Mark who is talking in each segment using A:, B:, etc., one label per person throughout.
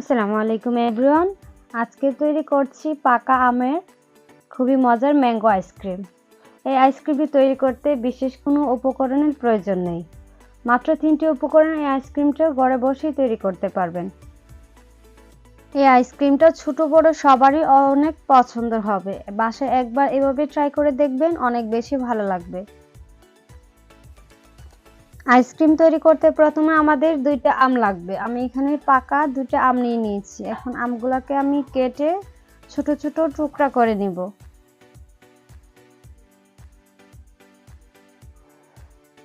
A: আসসালামু আলাইকুম এভরিওয়ান আজকে তৈরি করছি পাকা আমের খুবই মজার ম্যাঙ্গো আইসক্রিম। এই আইসক্রিমটি তৈরি করতে বিশেষ কোনো উপকরণের প্রয়োজন নেই। মাত্র তিনটি উপকরণ এই আইসক্রিমটা ঘরে বসেই তৈরি করতে পারবেন। এই আইসক্রিমটা ছোট, বড় সবারই অনেক পছন্দ হবে। বাসায় একবার এভাবে ট্রাই করে দেখবেন, অনেক বেশি ভালো লাগবে। আইসক্রিম তৈরি করতে প্রথমে আমাদের দুইটা আম লাগবে। আমি এখানে পাকা দুইটা আম নিয়ে নিয়েছি। এখন আমগুলোকে আমি কেটে ছোট ছোট টুকরা করে নিব।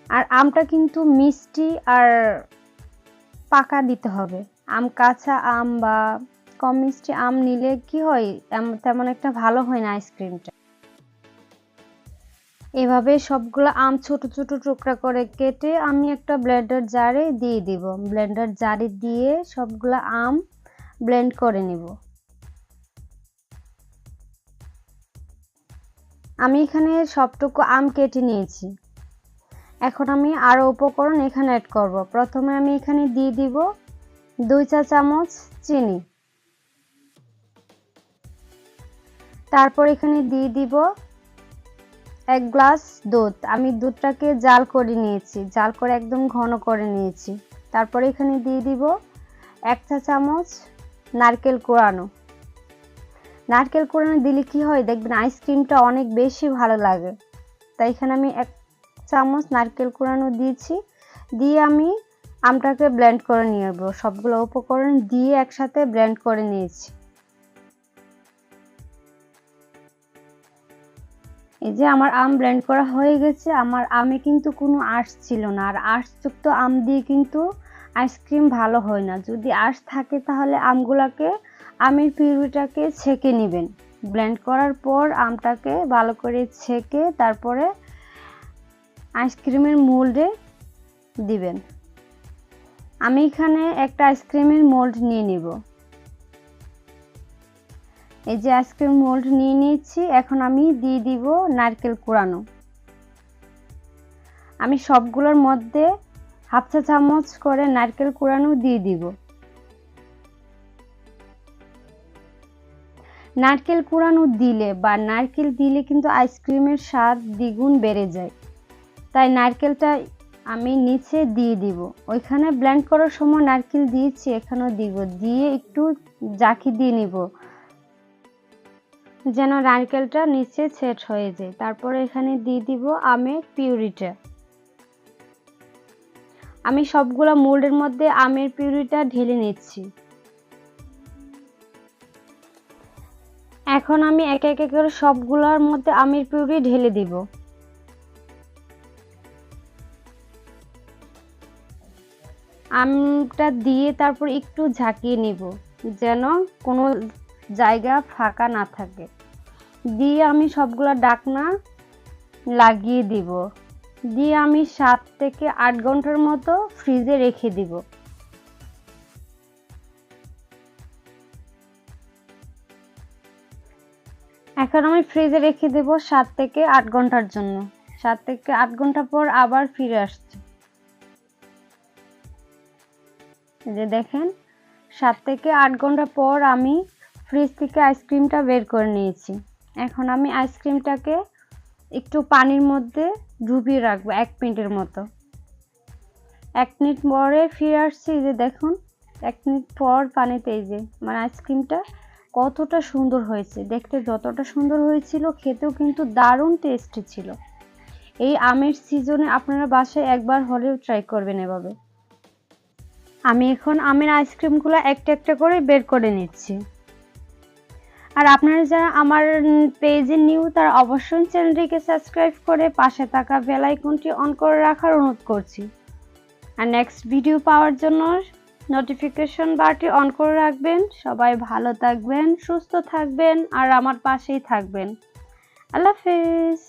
A: আর আমটা কিন্তু মিষ্টি আর পাকা দিতে হবে। আম কাঁচা আম বা কম মিষ্টি আম নিলে কি হয়? তেমন একটা ভালো হয় না আইসক্রিমটা। এভাবে সবগুলো আম ছোট ছোট টুকরা করে কেটে আমি একটা ব্লেন্ডার জারে দিয়ে দিব। ব্লেন্ডার জারে দিয়ে সবগুলো আম ব্লেন্ড করে নিব। আমি এখানে সবটুকু আম কেটে নিয়েছি। এখন আমি আরও উপকরণ এখানে অ্যাড করব। প্রথমে আমি এখানে দিয়ে দিব দুই চা চামচ চিনি। তারপর এখানে দিয়ে দিব এক গ্লাস দুধ। আমি দুধটাকে জাল করে নিয়েছি, জাল করে একদম ঘন করে নিয়েছি। তারপরে এখানে দিয়ে দিব এক চা চামচ নারকেল কোড়ানো নারকেল কোড়ানো দিলে কি হয় দেখবেন আইসক্রিমটা অনেক বেশি ভালো লাগে। তাই এখানে আমি এক চামচ নারকেল কোড়ানো দিয়েছি। দিয়ে আমি আমটাকে ব্লেন্ড করে নিয়ে সবগুলো উপকরণ দিয়ে একসাথে ব্লেন্ড করে নিয়েছি। এই যে আমার আম ব্লেন্ড করা হয়ে গেছে, আমার আমে কিন্তু কোনো আঁশ ছিল না। আর আঁশযুক্ত আম দিয়ে কিন্তু আইসক্রিম ভালো হয় না। যদি আঁশ থাকে তাহলে আমগুলোকে, আমের পিউরিটাকে ছেঁকে নেবেন। ব্লেন্ড করার পর আমটাকে ভালো করে ছেঁকে তারপরে আইসক্রিমের মোল্ডে দিবেন। আমি এখানে একটা আইসক্রিমের মোল্ড নিয়ে নিব। এই যে আইসক্রিম মোল্ড নিয়ে নিয়েছি, এখন আমি দিয়ে দিব নারকেল কুড়ানো। আমি সবগুলোর মধ্যে হাফ চা চামচ করে নারকেল কুড়ানো দিয়ে দিব। নারকেল কুড়ানো দিলে বা নারকেল দিলে কিন্তু আইসক্রিমের স্বাদ দ্বিগুণ বেড়ে যায়। তাই নারকেলটা আমি নিচে দিয়ে দিব। ওইখানে ব্লেন্ড করার সময় নারকেল দিয়েছি, এখানেও দিব। দিয়ে একটু জাকি দিয়ে নিব। যেন নারকেলটা নিচে সেট হয়ে যায়। তারপরে এখানে দিয়ে দিব আমের পিউরিটা। আমি সবগুলো মোল্ডের মধ্যে আমের পিউরিটা ঢেলে নিচ্ছি। এখন আমি এক এক করে সবগুলোর মধ্যে আমের পিউরি ঢেলে দিব। আমটা দিয়ে তারপর একটু ঝাঁকিয়ে নিব, যেন কোনো জায়গা ফাঁকা না থাকে। দিয়ে আমি সবগুলো ডাকনা লাগিয়ে দিব। দিয়ে আমি সাত থেকে আট ঘণ্টার মতো ফ্রিজে রেখে দিব। এখন আমি ফ্রিজে রেখে দেব সাত থেকে আট ঘণ্টার জন্য। সাত থেকে আট ঘণ্টা পর আবার ফিরে আসছে। যে দেখেন, সাত থেকে আট ঘণ্টা পর আমি ফ্রিজ থেকে আইসক্রিমটা বের করে নিয়েছি। এখন আমি আইসক্রিমটাকে একটু পানির মধ্যে ডুবিয়ে রাখব এক মিনিটের মতো। এক মিনিট পরে ফিরে আসছি যে দেখুন, এক মিনিট পর পানিতে এই যে মানে আইসক্রিমটা কতটা সুন্দর হয়েছে। দেখতে যতটা সুন্দর হয়েছিল, খেতেও কিন্তু দারুণ টেস্টি ছিল। এই আমের সিজনে আপনারা বাসায় একবার হলেও ট্রাই করবেন এভাবে। আমি এখন আমের আইসক্রিমগুলো একটা একটা করে বের করে নিচ্ছি। আর আপনারা যারা আমার পেজে নিউ তারা অবশ্যই চ্যানেলটিকে সাবস্ক্রাইব করে পাশে থাকা বেল আইকনটি অন করে রাখার অনুরোধ করছি। আর নেক্সট ভিডিও পাওয়ার জন্য নোটিফিকেশন বারটি অন করে রাখবেন। সবাই ভালো থাকবেন, সুস্থ থাকবেন, আর আমার পাশেই থাকবেন। আল্লাহ হাফেজ।